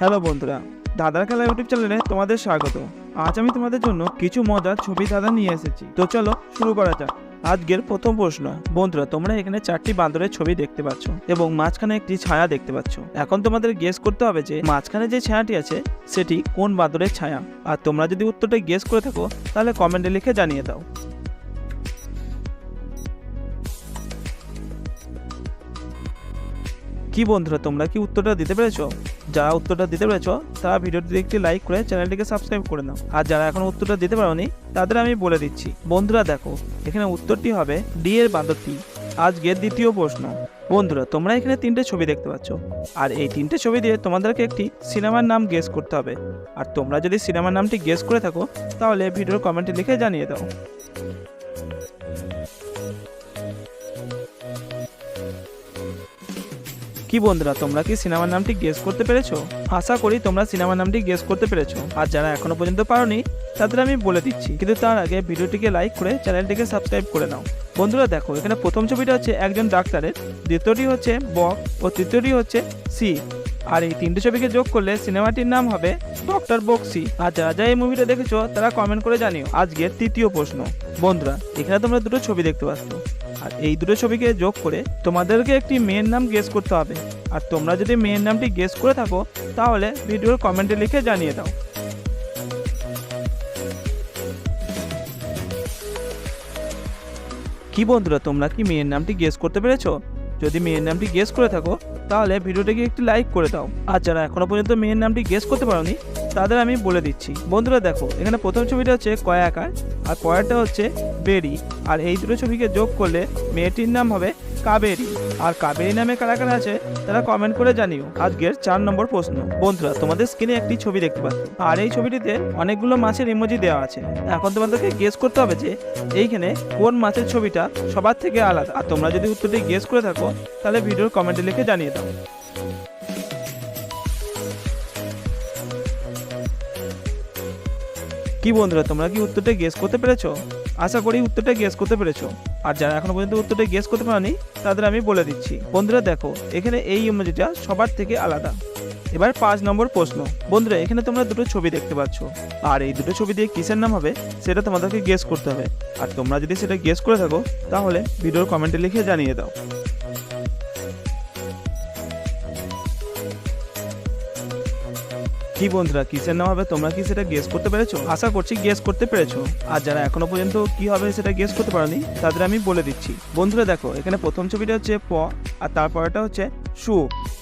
Hello বন্ধুরা, দাদার খেলা ইউটিউব চ্যানেলে তোমাদের স্বাগত। আজ আমি তোমাদের জন্য কিছু মজার ছবি দাদা নিয়ে এসেছি। তো চলো শুরু করা যাক। আজকের প্রথম প্রশ্ন, বন্ধুরা, তোমরা এখানে চারটি বান্দরের ছবি দেখতে পাচ্ছ এবং মাঝখানে একটি ছায়া দেখতে পাচ্ছ। এখন তোমাদের গেস করতে হবে যে মাঝখানে যে ছায়াটি আছে, সেটি কোন বান্দরের ছায়া? আর তোমরা যদি উত্তরটা গেস করে থাকো, তাহলে কমেন্টে লিখে জানিয়ে দাও। কি বন্ধুরা, তোমরা কি উত্তরটা দিতে পেরেছ? যারা উত্তরটা দিতে পেরেছ, তারা ভিডিওটিতে একটি লাইক করে চ্যানেলটিকে সাবস্ক্রাইব করে নাও। আর যারা এখন উত্তরটা দিতে পারোনি, তাদের আমি বলে দিচ্ছি। বন্ধুরা দেখো, এখানে উত্তরটি হবে ডি এর বান্দরটি আজকের দ্বিতীয় প্রশ্ন। বন্ধুরা, তোমরা এখানে তিনটে ছবি দেখতে পাচ্ছ। আর এই তিনটে ছবি দিয়ে তোমাদেরকে একটি সিনেমার নাম গেস করতে হবে। আর তোমরা যদি সিনেমার নামটি গেস করে থাকো, তাহলে ভিডিওর কমেন্টে লিখে জানিয়ে দাও। কি বন্ধুরা, তোমরা কি সিনেমার নামটি গেস করতে পেরেছ? আশা করি তোমরা সিনেমার নামটি গেস করতে পেরেছ। আর যারা এখনও পর্যন্ত পারোনি, তাদের আমি বলে দিচ্ছি। কিন্তু তার আগে ভিডিওটিকে লাইক করে চ্যানেলটিকে সাবস্ক্রাইব করে নাও। বন্ধুরা, দেখো, এখানে প্রথম ছবিটা হচ্ছে একজন ডাক্তারের, দ্বিতীয়টি হচ্ছে বক ও তৃতীয়টি হচ্ছে সি আর এই তিনটে ছবিকে যোগ করলে সিনেমাটির নাম হবে ডক্টর বক্সি আর যারা যা এই মুভিটা দেখেছ, তারা কমেন্ট করে জানিও। আজকের তৃতীয় প্রশ্ন। বন্ধুরা, এখানে তোমরা দুটো ছবি দেখতে পাচ্ছ। আর এই দুটো ছবিকে যোগ করে তোমাদেরকে একটি মেয়ের নাম গেস করতে হবে। আর তোমরা যদি মেয়ের নামটি গেস করে থাকো, তাহলে ভিডিওর কমেন্টে লিখে জানিয়ে দাও। কি বন্ধুরা, তোমরা কি মেয়ের নামটি গেস করতে পেরেছ? যদি মেয়ের নামটি গেস করে থাকো, তাহলে ভিডিওটিকে একটি লাইক করে দাও। আর যারা এখনও পর্যন্ত মেয়ের নামটি গেস করতে পারোনি তাদের আমি বলে দিচ্ছি। বন্ধুরা দেখো, এখানে প্রথম ছবিটা হচ্ছে কয়াকার আর কয়ারটা হচ্ছে বেরি। আর এই দুটো ছবিকে যোগ করলে মেয়েটির নাম হবে কাবেরি। আর কাবেরী নামে কারা কারা আছে, তারা কমেন্ট করে জানিও। আজকের চার নম্বর প্রশ্ন। বন্ধুরা, তোমাদের স্ক্রিনে একটি ছবি দেখতে পাচ্ছ। আর এই ছবিটিতে অনেকগুলো মাছের ইমোজি দেওয়া আছে। এখন তোমাদেরকে গেস করতে হবে যে, এইখানে কোন মাছের ছবিটা সবার থেকে আলাদা। আর তোমরা যদি উত্তরটি গেস করে থাকো, তাহলে ভিডিওর কমেন্টে লিখে জানিয়ে দাও। কি বন্ধুরা, তোমরা কি উত্তরটা গেস করতে পেরেছ? আশা করি উত্তরটা গেস করতে পেরেছ। আর যারা এখনও পর্যন্ত উত্তরটা গেস করতে পারেনি, তাদের আমি বলে দিচ্ছি। বন্ধুরা দেখো, এখানে এই ইমোজিটা সবার থেকে আলাদা। এবার পাঁচ নম্বর প্রশ্ন। বন্ধুরা, এখানে তোমরা দুটো ছবি দেখতে পাচ্ছ। আর এই দুটো ছবি দিয়ে কিসের নাম হবে, সেটা তোমাদেরকে গেস করতে হবে। আর তোমরা যদি সেটা গেস করে থাকো, তাহলে ভিডিওর কমেন্টে লিখে জানিয়ে দাও। কি বন্ধুরা, কিসের নাম হবে? তোমরা কি সেটা গেস করতে পেরেছ? আশা করছি গেস করতে পেরেছ। আর যারা এখনও পর্যন্ত কি হবে সেটা গেস করতে পারোনি, তাদের আমি বলে দিচ্ছি। বন্ধুরা দেখো, এখানে প্রথম ছবিটা হচ্ছে প, আর তারপরেটা হচ্ছে সু।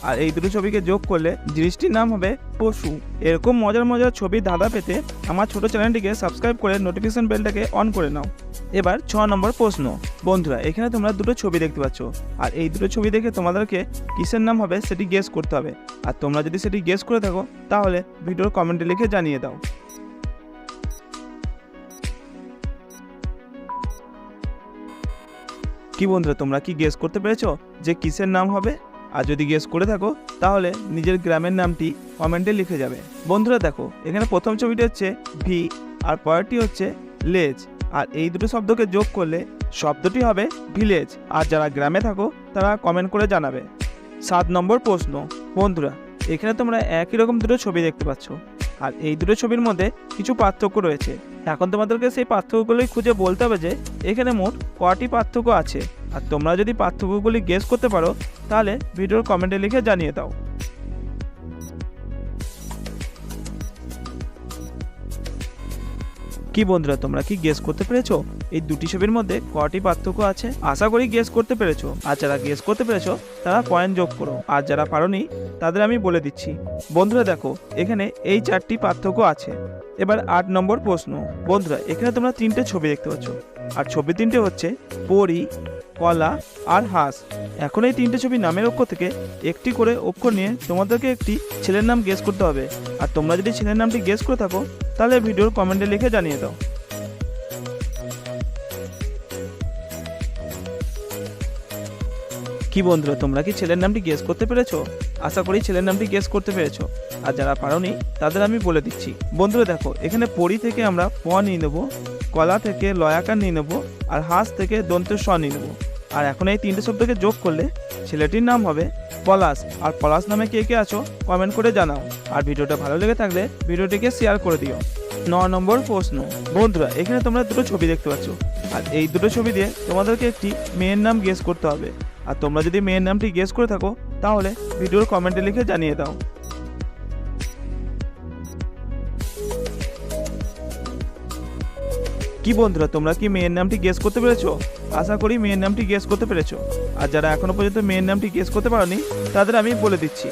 আর এই দুটো ছবিকে যোগ করলে জিনিসটির নাম হবে পশু। এরকম মজার মজার ছবি দাদা পেতে আমার ছোট চ্যানেলটিকে সাবস্ক্রাইব করে নোটিফিকেশন বেলটাকে অন করে নাও। এবার ছ নম্বর প্রশ্ন। বন্ধুরা, এখানে তোমরা দুটো ছবি দেখতে পাচ্ছ। আর এই দুটো ছবি দেখে তোমাদেরকে কিসের নাম হবে সেটি গেস করতে হবে। আর তোমরা যদি সেটি গেস করে থাকো, তাহলে ভিডিওর কমেন্টে লিখে জানিয়ে দাও। কি বন্ধুরা, তোমরা কি গেস করতে পেরেছ যে কিসের নাম হবে? আর যদি গেস করে থাকো, তাহলে নিজের গ্রামের নামটি কমেন্টে লিখে যাবে। বন্ধুরা দেখো, এখানে প্রথম ছবিটি হচ্ছে ভি, আর পরেরটি হচ্ছে লেজ। আর এই দুটো শব্দকে যোগ করলে শব্দটি হবে ভিলেজ আর যারা গ্রামে থাকো, তারা কমেন্ট করে জানাবে। সাত নম্বর প্রশ্ন, বন্ধুরা, এখানে তোমরা একই রকম দুটো ছবি দেখতে পাচ্ছ। আর এই দুটো ছবির মধ্যে কিছু পার্থক্য রয়েছে। এখন তোমাদেরকে সেই পার্থক্যগুলোই খুঁজে বলতে হবে যে, এখানে মোট কটি পার্থক্য আছে। আর তোমরা যদি পার্থক্যগুলি গেস করতে পারো, তাহলে ভিডিওর কমেন্টে লিখে জানিয়ে দাও। কি বন্ধুরা, তোমরা কি গেস করতে পেরেছ? এই দুটি ছবির মধ্যে কটি পার্থক্য আছে? আশা করি গেস করতে পেরেছ। আর যারা গেস করতে পেরেছ, তারা পয়েন্ট যোগ করো। আর যারা পারোনি, তাদের আমি বলে দিচ্ছি। বন্ধুরা, দেখো, এখানে এই চারটি পার্থক্য আছে। এবার আট নম্বর প্রশ্ন। বন্ধুরা, এখানে তোমরা তিনটে ছবি দেখতে পাচ্ছ। আর ছবি তিনটে হচ্ছে পরি কলা আর হাঁস। এখন এই তিনটে ছবি নামের অক্ষর থেকে একটি করে অক্ষর নিয়ে তোমাদেরকে একটি ছেলের নাম গেস করতে হবে। আর তোমরা যদি ছেলের নামটি গেস করে থাকো, তাহলে ভিডিওর কমেন্টে লিখে জানিয়ে দাও। কি বন্ধুরা, তোমরা কি ছেলের নামটি গেস করতে পেরেছ? আশা করি ছেলের নামটি গেস করতে পেরেছ। আর যারা পারোনি, তাদের আমি বলে দিচ্ছি। বন্ধুরা দেখো, এখানে পরি থেকে আমরা প নিয়ে নেব, কলা থেকে লয়াকার নিয়ে নেব, আর হাঁস থেকে দন্তের স নিয়ে নেব। আর এখন এই তিনটে শব্দকে যোগ করলে ছেলেটির নাম হবে পলাশ। আর পলাশ নামে কে কে আছো কমেন্ট করে জানাও। আর ভিডিওটা ভালো লেগে থাকলে ভিডিওটিকে শেয়ার করে দিও। ন নম্বর প্রশ্ন, বন্ধুরা, এখানে তোমরা দুটো ছবি দেখতে পাচ্ছ। আর এই দুটো ছবি দিয়ে তোমাদেরকে একটি মেয়ের নাম গেস করতে হবে। আর তোমরা যদি মেয়ের নামটি গেস করে থাকো, তাহলে ভিডিওর কমেন্টে লিখে জানিয়ে দাও। কি বন্ধুরা, তোমরা কি মেয়ের নামটি গেস করতে পেরেছ? আশা করি মেয়ের নামটি গেস করতে পেরেছ। আর যারা এখনও পর্যন্ত মেয়ের নামটি গেস করতে পারোনি, তাদের আমি বলে দিচ্ছি।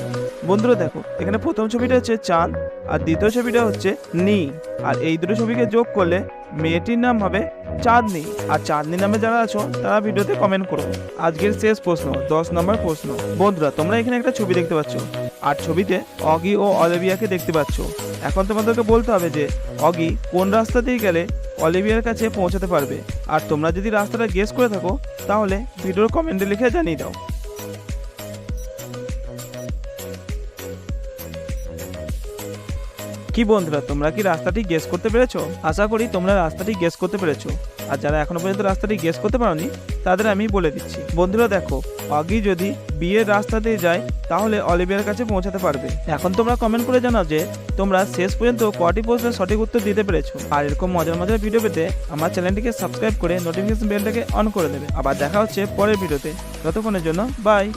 বন্ধুরা দেখো, এখানে প্রথম ছবিটা হচ্ছে চাঁদ, আর দ্বিতীয় ছবিটা হচ্ছে নি। আর এই দুটো ছবিকে যোগ করলে মেয়েটির নাম হবে চাঁদনি। আর চাঁদনি নামে যারা আছো, তারা ভিডিওতে কমেন্ট করো। আজকের শেষ প্রশ্ন, দশ নম্বর প্রশ্ন। বন্ধুরা, তোমরা এখানে একটা ছবি দেখতে পাচ্ছ। আর ছবিতে অগি ও অলিভিয়াকে দেখতে পাচ্ছ। এখন তোমাদেরকে বলতে হবে যে, অগি কোন রাস্তা দিয়ে গেলে অলিভিয়ার কাছে পৌঁছাতে পারবে। আর তোমরা যদি রাস্তাটা গেস করে থাকো, তাহলে ভিডিওর কমেন্টে লিখে জানিয়ে দাও। কি বন্ধুরা, তোমরা কি রাস্তাটি গেস করতে পেরেছ? আশা করি তোমরা রাস্তাটি গেস করতে পেরেছ। আর যারা এখনও পর্যন্ত রাস্তাটি গেস করতে পারোনি, তাদের আমি বলে দিচ্ছি। বন্ধুরা দেখো অগি যদি বিয়ের রাস্তা দিয়ে যায়, তাহলে অলিভিয়ার কাছে পৌঁছাতে পারবে। এখন তোমরা কমেন্ট করে জানাও যে, তোমরা শেষ পর্যন্ত কটি প্রশ্নের সঠিক উত্তর দিতে পেরেছ। আর এরকম মজার মজার ভিডিও পেতে আমার চ্যানেলটিকে সাবস্ক্রাইব করে নোটিফিকেশন বেলটাকে অন করে দেবে। আবার দেখা হচ্ছে পরের ভিডিওতে ততক্ষণের জন্য বাই